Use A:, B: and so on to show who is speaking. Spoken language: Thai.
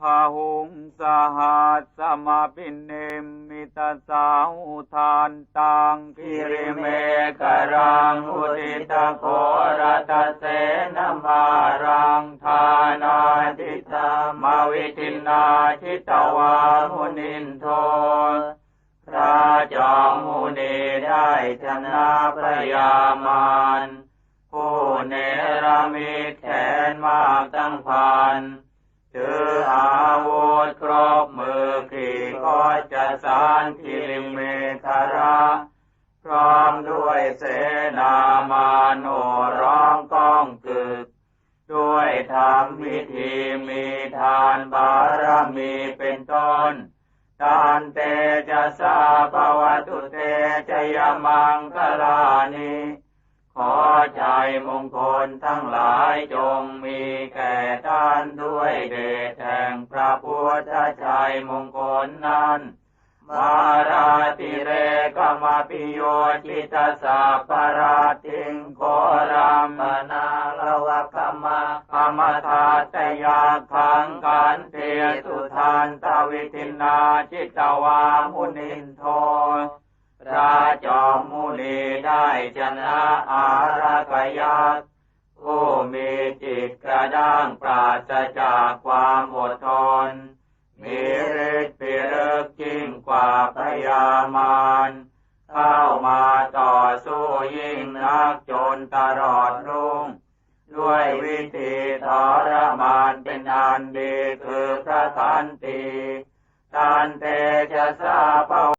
A: พาหุงสหัสสมาปินเนมิตาสาหุทานตังคิริเมกรังอุติตะโครตเสนมารังทานาทิตามาวิทินาชิตวามุนินโทพระจอมมุนีได้ชนะพระยามารผู้เนรมิตแขนมากตั้งพัน จะสารกิริเมธระพร้อมด้วยเสนามาโนร้องก้องกึก ด้วยธรรมวิธีมีทานบารมีเป็นต้นทานเตจะสาภวตุเตจะยมังคลานิขอใจมงคลทั้งหลายจงมีแก่ท่านด้วยเดชแห่งพระพุทธชัยมงค ลนั้นมาราติเรกมาปิโยจิตาสัพปราติงโครามนาลวะกมะกมทาตยาขังกันเตสุทานตวิทินาจิตวามุนินโทพระจอมมุนีได้ชนะอารักยักผู้มีจิตกระด้างปราศจากความอดทน มีฤทธิ์ปิรึกยิ่งกว่าพยามานเข้ามาต่อสู้ยิ่งนักจนตลอดรุ่ง ด้วยวิธีทรมานเป็นอันดีคือพระสันติ ตันเตจะสาป